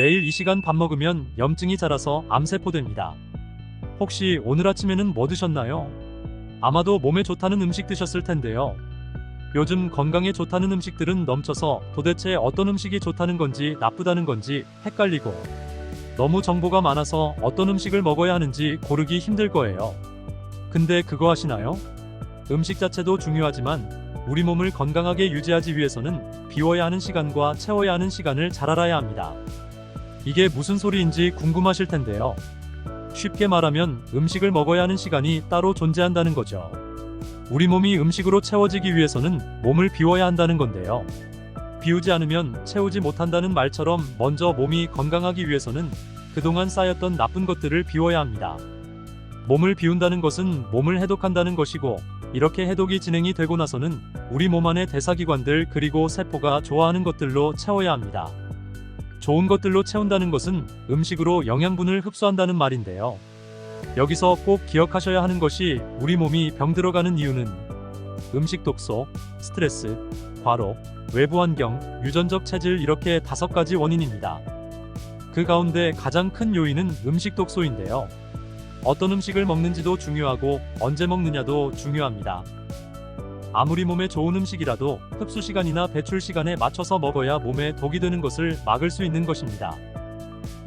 매일 이 시간 밥 먹으면 염증이 자라서 암세포됩니다. 혹시 오늘 아침에는 뭐 드셨나요? 아마도 몸에 좋다는 음식 드셨을 텐데요. 요즘 건강에 좋다는 음식들은 넘쳐서 도대체 어떤 음식이 좋다는 건지 나쁘다는 건지 헷갈리고 너무 정보가 많아서 어떤 음식을 먹어야 하는지 고르기 힘들 거예요. 근데 그거 아시나요? 음식 자체도 중요하지만 우리 몸을 건강하게 유지하기 위해서는 비워야 하는 시간과 채워야 하는 시간을 잘 알아야 합니다. 이게 무슨 소리인지 궁금하실 텐데요. 쉽게 말하면 음식을 먹어야 하는 시간이 따로 존재한다는 거죠. 우리 몸이 음식으로 채워지기 위해서는 몸을 비워야 한다는 건데요. 비우지 않으면 채우지 못한다는 말처럼 먼저 몸이 건강하기 위해서는 그동안 쌓였던 나쁜 것들을 비워야 합니다. 몸을 비운다는 것은 몸을 해독한다는 것이고 이렇게 해독이 진행이 되고 나서는 우리 몸 안의 대사기관들 그리고 세포가 좋아하는 것들로 채워야 합니다. 좋은 것들로 채운다는 것은 음식으로 영양분을 흡수한다는 말인데요. 여기서 꼭 기억하셔야 하는 것이 우리 몸이 병들어가는 이유는 음식 독소, 스트레스, 과로, 외부 환경, 유전적 체질 이렇게 다섯 가지 원인입니다. 그 가운데 가장 큰 요인은 음식 독소인데요. 어떤 음식을 먹는지도 중요하고 언제 먹느냐도 중요합니다. 아무리 몸에 좋은 음식이라도 흡수 시간이나 배출 시간에 맞춰서 먹어야 몸에 독이 되는 것을 막을 수 있는 것입니다.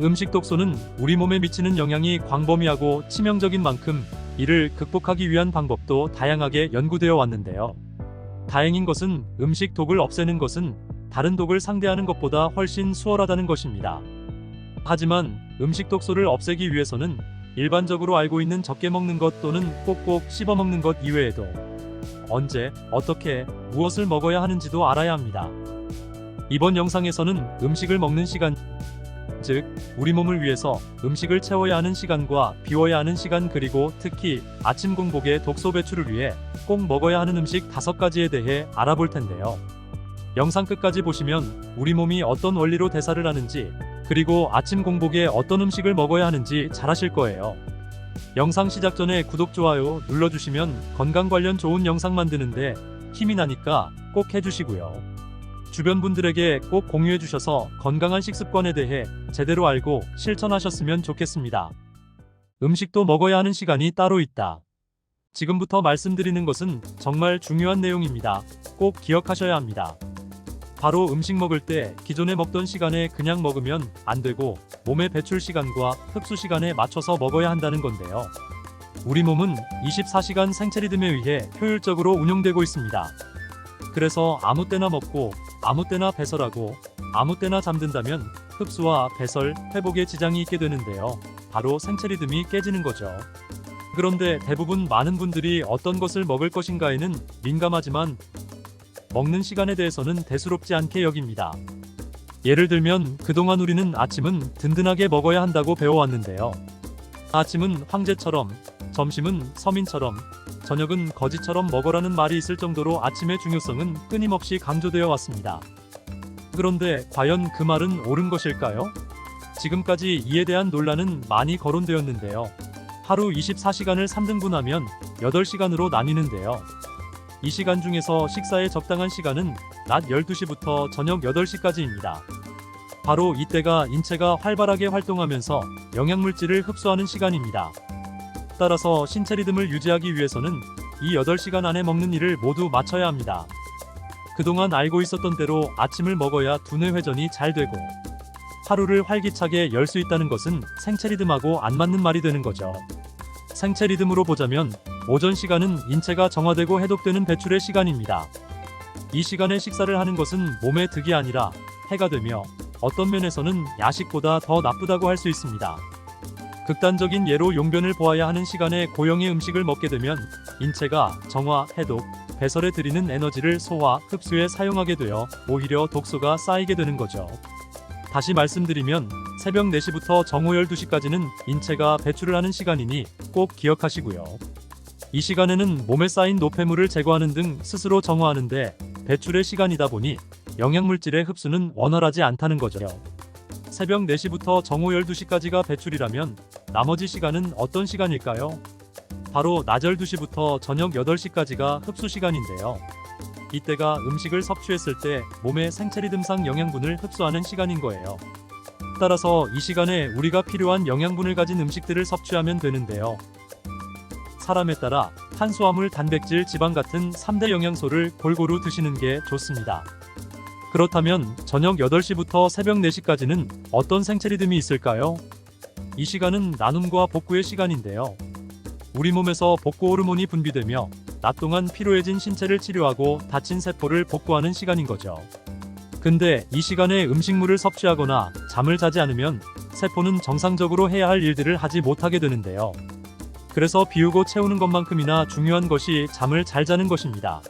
음식 독소는 우리 몸에 미치는 영향이 광범위하고 치명적인 만큼 이를 극복하기 위한 방법도 다양하게 연구되어 왔는데요. 다행인 것은 음식 독을 없애는 것은 다른 독을 상대하는 것보다 훨씬 수월하다는 것입니다. 하지만 음식 독소를 없애기 위해서는 일반적으로 알고 있는 적게 먹는 것 또는 꼭꼭 씹어 먹는 것 이외에도 언제, 어떻게, 무엇을 먹어야 하는지도 알아야 합니다. 이번 영상에서는 음식을 먹는 시간, 즉, 우리 몸을 위해서 음식을 채워야 하는 시간과 비워야 하는 시간 그리고 특히 아침 공복의 독소 배출을 위해 꼭 먹어야 하는 음식 다섯 가지에 대해 알아볼 텐데요. 영상 끝까지 보시면 우리 몸이 어떤 원리로 대사를 하는지 그리고 아침 공복에 어떤 음식을 먹어야 하는지 잘 아실 거예요. 영상 시작 전에 구독, 좋아요 눌러주시면 건강 관련 좋은 영상 만드는데 힘이 나니까 꼭 해주시고요. 주변 분들에게 꼭 공유해 주셔서 건강한 식습관에 대해 제대로 알고 실천하셨으면 좋겠습니다. 음식도 먹어야 하는 시간이 따로 있다. 지금부터 말씀드리는 것은 정말 중요한 내용입니다. 꼭 기억하셔야 합니다. 바로 음식 먹을 때 기존에 먹던 시간에 그냥 먹으면 안 되고 몸의 배출 시간과 흡수 시간에 맞춰서 먹어야 한다는 건데요. 우리 몸은 24시간 생체 리듬에 의해 효율적으로 운영되고 있습니다. 그래서 아무 때나 먹고 아무 때나 배설하고 아무 때나 잠든다면 흡수와 배설, 회복에 지장이 있게 되는데요. 바로 생체 리듬이 깨지는 거죠. 그런데 대부분 많은 분들이 어떤 것을 먹을 것인가에는 민감하지만 먹는 시간에 대해서는 대수롭지 않게 여깁니다. 예를 들면 그동안 우리는 아침은 든든하게 먹어야 한다고 배워왔는데요. 아침은 황제처럼, 점심은 서민처럼, 저녁은 거지처럼 먹어라는 말이 있을 정도로 아침의 중요성은 끊임없이 강조되어 왔습니다. 그런데 과연 그 말은 옳은 것일까요? 지금까지 이에 대한 논란은 많이 거론되었는데요. 하루 24시간을 3등분하면 8시간으로 나뉘는데요. 이 시간 중에서 식사의 적당한 시간은 낮 12시부터 저녁 8시까지입니다. 바로 이때가 인체가 활발하게 활동하면서 영양물질을 흡수하는 시간입니다. 따라서 신체 리듬을 유지하기 위해서는 이 8시간 안에 먹는 일을 모두 마쳐야 합니다. 그동안 알고 있었던 대로 아침을 먹어야 두뇌 회전이 잘 되고 하루를 활기차게 열 수 있다는 것은 생체 리듬하고 안 맞는 말이 되는 거죠. 생체 리듬으로 보자면 오전 시간은 인체가 정화되고 해독되는 배출의 시간입니다. 이 시간에 식사를 하는 것은 몸에 득이 아니라 해가 되며 어떤 면에서는 야식보다 더 나쁘다고 할 수 있습니다. 극단적인 예로 용변을 보아야 하는 시간에 고영의 음식을 먹게 되면 인체가 정화, 해독, 배설에 들이는 에너지를 소화, 흡수에 사용하게 되어 오히려 독소가 쌓이게 되는 거죠. 다시 말씀드리면 새벽 4시부터 정오 12시까지는 인체가 배출을 하는 시간이니 꼭 기억하시고요. 이 시간에는 몸에 쌓인 노폐물을 제거하는 등 스스로 정화하는데 배출의 시간이다 보니 영양물질의 흡수는 원활하지 않다는 거죠. 새벽 4시부터 정오 12시까지가 배출이라면 나머지 시간은 어떤 시간일까요? 바로 낮 12시부터 저녁 8시까지가 흡수 시간인데요. 이때가 음식을 섭취했을 때 몸의 생체 리 듬상 영양분을 흡수하는 시간인 거예요. 따라서 이 시간에 우리가 필요한 영양분을 가진 음식들을 섭취하면 되는데요. 사람에 따라 탄수화물, 단백질, 지방 같은 3대 영양소를 골고루 드시는 게 좋습니다. 그렇다면 저녁 8시부터 새벽 4시까지는 어떤 생체 리듬이 있을까요? 이 시간은 나눔과 복구의 시간인데요. 우리 몸에서 복구 호르몬이 분비되며 낮 동안 피로해진 신체를 치료하고 다친 세포를 복구하는 시간인 거죠. 근데 이 시간에 음식물을 섭취하거나 잠을 자지 않으면 세포는 정상적으로 해야 할 일들을 하지 못하게 되는데요. 그래서 비우고 채우는 것만큼이나 중요한 것이 잠을 잘 자는 것입니다.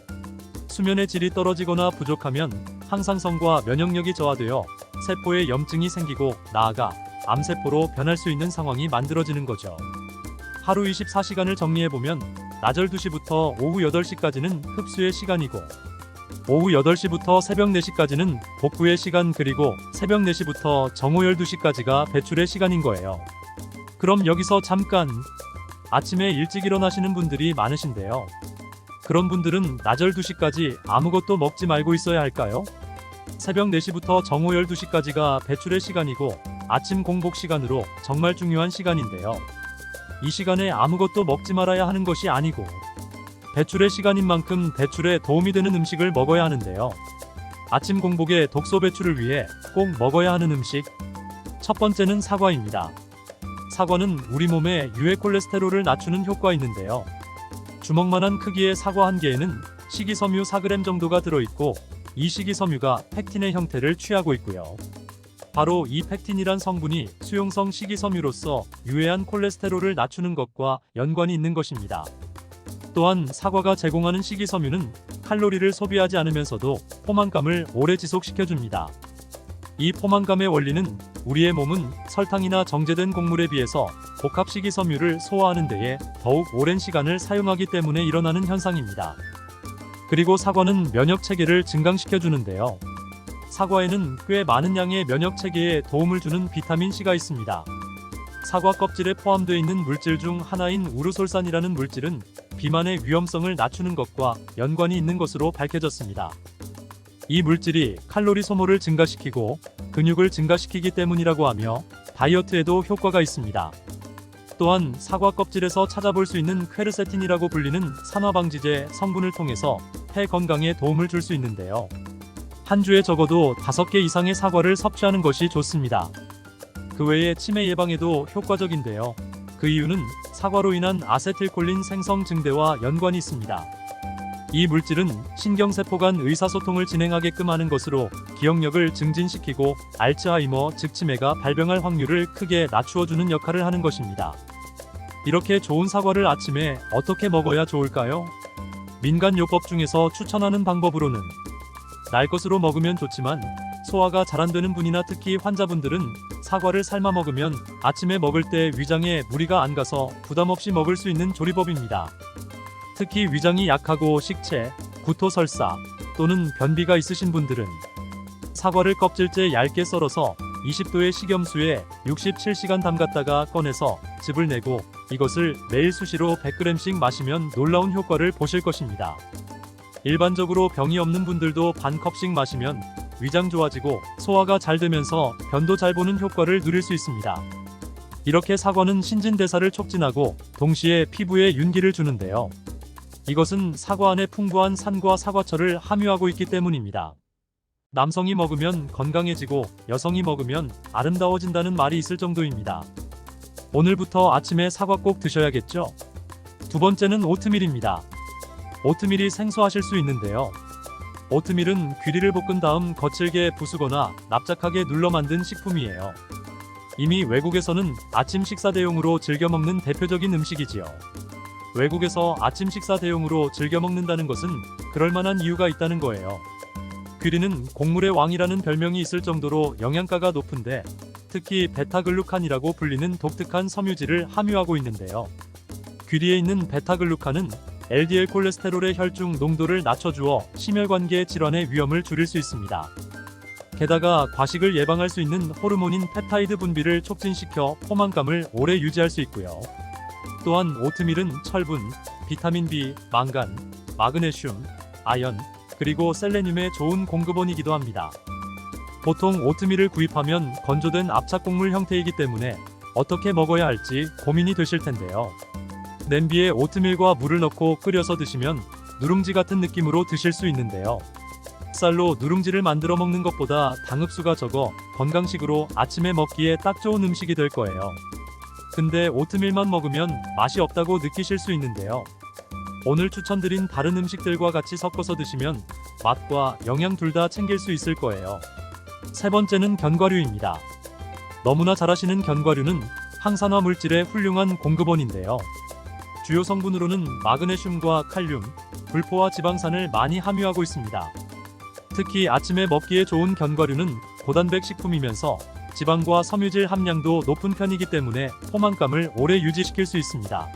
수면의 질이 떨어지거나 부족하면 항상성과 면역력이 저하되어 세포에 염증이 생기고 나아가 암세포로 변할 수 있는 상황이 만들어지는 거죠. 하루 24시간을 정리해보면 낮을 2시부터 오후 8시까지는 흡수의 시간이고 오후 8시부터 새벽 4시까지는 복구의 시간 그리고 새벽 4시부터 정오 12시까지가 배출의 시간인 거예요. 그럼 여기서 잠깐 아침에 일찍 일어나시는 분들이 많으신데요. 그런 분들은 낮을 2시까지 아무것도 먹지 말고 있어야 할까요? 새벽 4시부터 정오 12시까지가 배출의 시간이고 아침 공복 시간으로 정말 중요한 시간인데요. 이 시간에 아무것도 먹지 말아야 하는 것이 아니고 배출의 시간인 만큼 배출에 도움이 되는 음식을 먹어야 하는데요. 아침 공복의 독소 배출을 위해 꼭 먹어야 하는 음식. 첫 번째는 사과입니다. 사과는 우리 몸에 유해 콜레스테롤을 낮추는 효과가 있는데요. 주먹만한 크기의 사과 한 개에는 식이섬유 4g 정도가 들어있고 이 식이섬유가 팩틴의 형태를 취하고 있고요. 바로 이 팩틴이란 성분이 수용성 식이섬유로서 유해한 콜레스테롤을 낮추는 것과 연관이 있는 것입니다. 또한 사과가 제공하는 식이섬유는 칼로리를 소비하지 않으면서도 포만감을 오래 지속시켜줍니다. 이 포만감의 원리는 우리의 몸은 설탕이나 정제된 곡물에 비해서 복합 식이섬유를 소화하는 데에 더욱 오랜 시간을 사용하기 때문에 일어나는 현상입니다. 그리고 사과는 면역 체계를 증강시켜 주는데요. 사과에는 꽤 많은 양의 면역 체계에 도움을 주는 비타민 C가 있습니다. 사과 껍질에 포함되어 있는 물질 중 하나인 우르솔산이라는 물질은 비만의 위험성을 낮추는 것과 연관이 있는 것으로 밝혀졌습니다. 이 물질이 칼로리 소모를 증가시키고 근육을 증가시키기 때문이라고 하며 다이어트에도 효과가 있습니다. 또한 사과 껍질에서 찾아볼 수 있는 퀘르세틴이라고 불리는 산화방지제 성분을 통해서 폐 건강에 도움을 줄 수 있는데요. 한 주에 적어도 5개 이상의 사과를 섭취하는 것이 좋습니다. 그 외에 치매 예방에도 효과적인데요. 그 이유는 사과로 인한 아세틸콜린 생성 증대와 연관이 있습니다. 이 물질은 신경세포 간 의사소통을 진행하게끔 하는 것으로 기억력을 증진시키고 알츠하이머 즉 치매가 발병할 확률을 크게 낮추어주는 역할을 하는 것입니다. 이렇게 좋은 사과를 아침에 어떻게 먹어야 좋을까요? 민간요법 중에서 추천하는 방법으로는 날 것으로 먹으면 좋지만 소화가 잘 안 되는 분이나 특히 환자분들은 사과를 삶아 먹으면 아침에 먹을 때 위장에 무리가 안 가서 부담 없이 먹을 수 있는 조리법입니다. 특히 위장이 약하고 식체, 구토 설사 또는 변비가 있으신 분들은 사과를 껍질째 얇게 썰어서 20도의 식염수에 67시간 담갔다가 꺼내서 즙을 내고 이것을 매일 수시로 100g씩 마시면 놀라운 효과를 보실 것입니다. 일반적으로 병이 없는 분들도 반 컵씩 마시면 위장 좋아지고 소화가 잘 되면서 변도 잘 보는 효과를 누릴 수 있습니다. 이렇게 사과는 신진대사를 촉진하고 동시에 피부에 윤기를 주는데요. 이것은 사과 안에 풍부한 산과 사과철을 함유하고 있기 때문입니다. 남성이 먹으면 건강해지고 여성이 먹으면 아름다워진다는 말이 있을 정도입니다. 오늘부터 아침에 사과 꼭 드셔야겠죠? 두 번째는 오트밀입니다. 오트밀이 생소하실 수 있는데요. 오트밀은 귀리를 볶은 다음 거칠게 부수거나 납작하게 눌러 만든 식품이에요. 이미 외국에서는 아침 식사 대용으로 즐겨 먹는 대표적인 음식이지요. 외국에서 아침 식사 대용으로 즐겨 먹는다는 것은 그럴 만한 이유가 있다는 거예요. 귀리는 곡물의 왕이라는 별명이 있을 정도로 영양가가 높은데 특히 베타글루칸이라고 불리는 독특한 섬유질을 함유하고 있는데요. 귀리에 있는 베타글루칸은 LDL 콜레스테롤의 혈중 농도를 낮춰주어 심혈관계 질환의 위험을 줄일 수 있습니다. 게다가 과식을 예방할 수 있는 호르몬인 펩타이드 분비를 촉진시켜 포만감을 오래 유지할 수 있고요. 또한 오트밀은 철분, 비타민 B, 망간, 마그네슘, 아연, 그리고 셀레늄의 좋은 공급원이기도 합니다. 보통 오트밀을 구입하면 건조된 압착곡물 형태이기 때문에 어떻게 먹어야 할지 고민이 되실 텐데요. 냄비에 오트밀과 물을 넣고 끓여서 드시면 누룽지 같은 느낌으로 드실 수 있는데요. 쌀로 누룽지를 만들어 먹는 것보다 당흡수가 적어 건강식으로 아침에 먹기에 딱 좋은 음식이 될 거예요. 근데 오트밀만 먹으면 맛이 없다고 느끼실 수 있는데요. 오늘 추천드린 다른 음식들과 같이 섞어서 드시면 맛과 영양 둘 다 챙길 수 있을 거예요. 세 번째는 견과류입니다. 너무나 잘 아시는 견과류는 항산화 물질의 훌륭한 공급원인데요. 주요 성분으로는 마그네슘과 칼륨, 불포화 지방산을 많이 함유하고 있습니다. 특히 아침에 먹기에 좋은 견과류는 고단백 식품이면서 지방과 섬유질 함량도 높은 편이기 때문에 포만감을 오래 유지시킬 수 있습니다.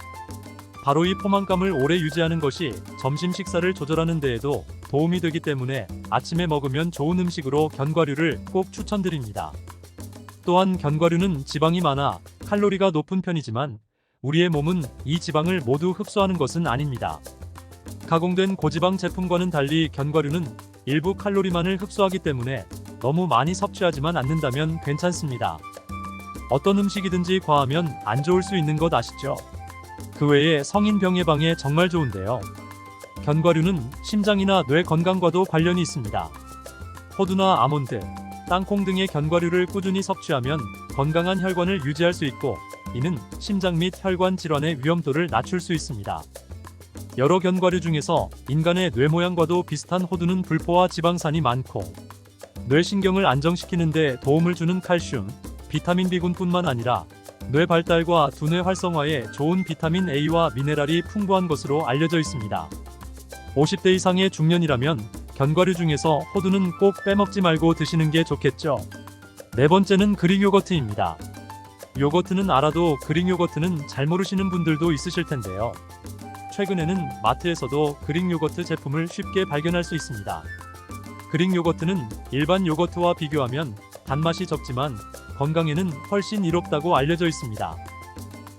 바로 이 포만감을 오래 유지하는 것이 점심 식사를 조절하는 데에도 도움이 되기 때문에 아침에 먹으면 좋은 음식으로 견과류를 꼭 추천드립니다. 또한 견과류는 지방이 많아 칼로리가 높은 편이지만 우리의 몸은 이 지방을 모두 흡수하는 것은 아닙니다. 가공된 고지방 제품과는 달리 견과류는 일부 칼로리만을 흡수하기 때문에 너무 많이 섭취하지만 않는다면 괜찮습니다. 어떤 음식이든지 과하면 안 좋을 수 있는 것 아시죠? 그 외에 성인 병 예방에 정말 좋은데요. 견과류는 심장이나 뇌 건강과도 관련이 있습니다. 호두나 아몬드, 땅콩 등의 견과류를 꾸준히 섭취하면 건강한 혈관을 유지할 수 있고 이는 심장 및 혈관 질환의 위험도를 낮출 수 있습니다. 여러 견과류 중에서 인간의 뇌 모양과도 비슷한 호두는 불포화 지방산이 많고 뇌신경을 안정시키는 데 도움을 주는 칼슘, 비타민 B군뿐만 아니라 뇌 발달과 두뇌 활성화에 좋은 비타민 A와 미네랄이 풍부한 것으로 알려져 있습니다. 50대 이상의 중년이라면 견과류 중에서 호두는 꼭 빼먹지 말고 드시는 게 좋겠죠. 네 번째는 그릭 요거트입니다. 요거트는 알아도 그릭 요거트는 잘 모르시는 분들도 있으실 텐데요. 최근에는 마트에서도 그릭 요거트 제품을 쉽게 발견할 수 있습니다. 그릭 요거트는 일반 요거트와 비교하면 단맛이 적지만 건강에는 훨씬 이롭다고 알려져 있습니다.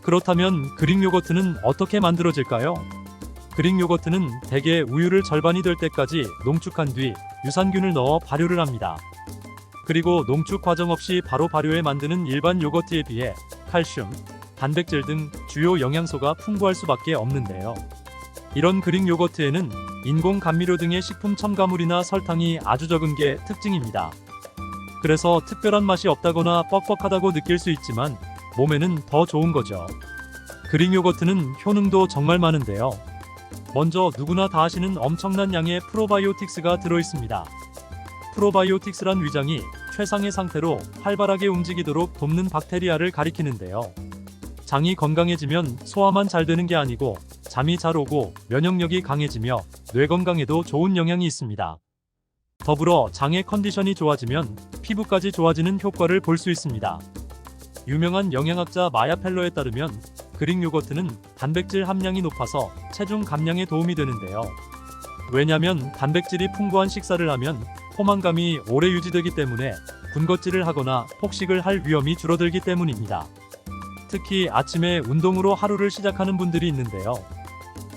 그렇다면 그릭 요거트는 어떻게 만들어질까요? 그릭 요거트는 대개 우유를 절반이 될 때까지 농축한 뒤 유산균을 넣어 발효를 합니다. 그리고 농축 과정 없이 바로 발효해 만드는 일반 요거트에 비해 칼슘, 단백질 등 주요 영양소가 풍부할 수밖에 없는데요. 이런 그릭 요거트에는 인공 감미료 등의 식품 첨가물이나 설탕이 아주 적은 게 특징입니다. 그래서 특별한 맛이 없다거나 뻑뻑하다고 느낄 수 있지만 몸에는 더 좋은 거죠. 그릭 요거트는 효능도 정말 많은데요. 먼저 누구나 다 아시는 엄청난 양의 프로바이오틱스가 들어 있습니다. 프로바이오틱스란 위장이 최상의 상태로 활발하게 움직이도록 돕는 박테리아를 가리키는데요. 장이 건강해지면 소화만 잘 되는 게 아니고 잠이 잘 오고 면역력이 강해지며 뇌 건강에도 좋은 영향이 있습니다. 더불어 장의 컨디션이 좋아지면 피부까지 좋아지는 효과를 볼 수 있습니다. 유명한 영양학자 마야 펠로에 따르면 그릭 요거트는 단백질 함량이 높아서 체중 감량에 도움이 되는데요. 왜냐면 단백질이 풍부한 식사를 하면 포만감이 오래 유지되기 때문에 군것질을 하거나 폭식을 할 위험이 줄어들기 때문입니다. 특히 아침에 운동으로 하루를 시작하는 분들이 있는데요.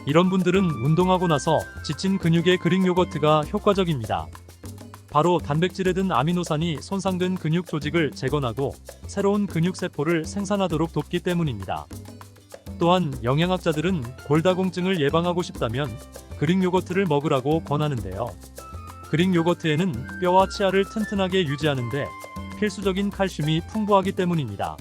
이런 분들은 운동하고 나서 지친 근육의 그릭 요거트가 효과적입니다. 바로 단백질에 든 아미노산이 손상된 근육 조직을 재건하고 새로운 근육 세포를 생산하도록 돕기 때문입니다. 또한 영양학자들은 골다공증을 예방하고 싶다면 그릭 요거트를 먹으라고 권하는데요. 그릭 요거트에는 뼈와 치아를 튼튼하게 유지하는데 필수적인 칼슘이 풍부하기 때문입니다.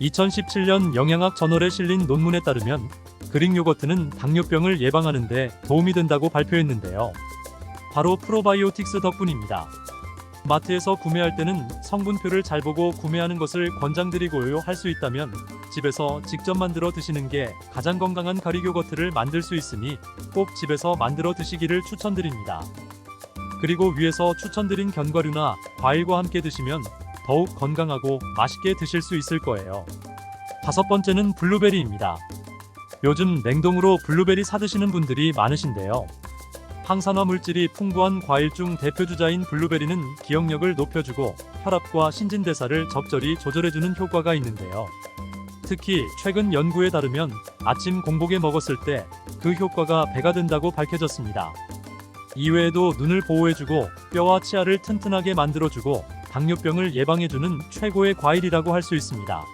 2017년 영양학 저널에 실린 논문에 따르면 그릭 요거트는 당뇨병을 예방하는 데 도움이 된다고 발표했는데요. 바로 프로바이오틱스 덕분입니다. 마트에서 구매할 때는 성분표를 잘 보고 구매하는 것을 권장드리고요. 할 수 있다면 집에서 직접 만들어 드시는 게 가장 건강한 가릭 요거트를 만들 수 있으니 꼭 집에서 만들어 드시기를 추천드립니다. 그리고 위에서 추천드린 견과류나 과일과 함께 드시면 더욱 건강하고 맛있게 드실 수 있을 거예요. 다섯 번째는 블루베리입니다. 요즘 냉동으로 블루베리 사드시는 분들이 많으신데요. 항산화 물질이 풍부한 과일 중 대표 주자인 블루베리는 기억력을 높여주고 혈압과 신진대사를 적절히 조절해주는 효과가 있는데요. 특히 최근 연구에 따르면 아침 공복에 먹었을 때 그 효과가 배가 된다고 밝혀졌습니다. 이외에도 눈을 보호해주고 뼈와 치아를 튼튼하게 만들어주고 당뇨병을 예방해주는 최고의 과일이라고 할 수 있습니다.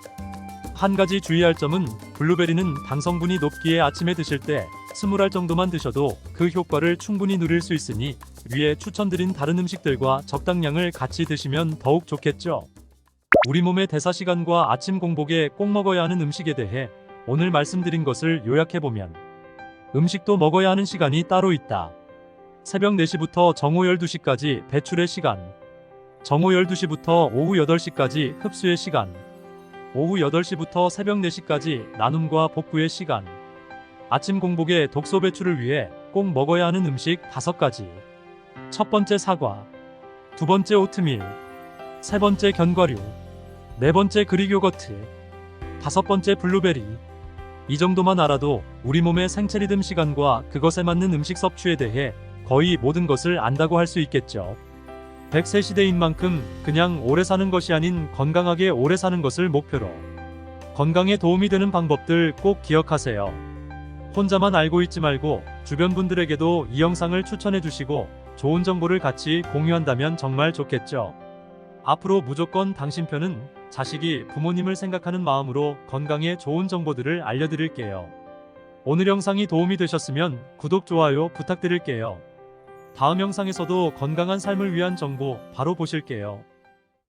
한 가지 주의할 점은 블루베리는 당 성분이 높기에 아침에 드실 때 스물알 정도만 드셔도 그 효과를 충분히 누릴 수 있으니 위에 추천드린 다른 음식들과 적당량을 같이 드시면 더욱 좋겠죠. 우리 몸의 대사 시간과 아침 공복에 꼭 먹어야 하는 음식에 대해 오늘 말씀드린 것을 요약해보면 음식도 먹어야 하는 시간이 따로 있다. 새벽 4시부터 정오 12시까지 배출의 시간, 정오 12시부터 오후 8시까지 흡수의 시간, 오후 8시부터 새벽 4시까지 나눔과 복구의 시간, 아침 공복에 독소 배출을 위해 꼭 먹어야 하는 음식 5가지. 첫 번째 사과, 두 번째 오트밀, 세 번째 견과류, 네 번째 그릭 요거트, 다섯 번째 블루베리. 이 정도만 알아도 우리 몸의 생체 리듬 시간과 그것에 맞는 음식 섭취에 대해 거의 모든 것을 안다고 할 수 있겠죠. 100세 시대인 만큼 그냥 오래 사는 것이 아닌 건강하게 오래 사는 것을 목표로 건강에 도움이 되는 방법들 꼭 기억하세요. 혼자만 알고 있지 말고 주변 분들에게도 이 영상을 추천해 주시고 좋은 정보를 같이 공유한다면 정말 좋겠죠. 앞으로 무조건 당신 편은 자식이 부모님을 생각하는 마음으로 건강에 좋은 정보들을 알려드릴게요. 오늘 영상이 도움이 되셨으면 구독, 좋아요 부탁드릴게요. 다음 영상에서도 건강한 삶을 위한 정보 바로 보실게요.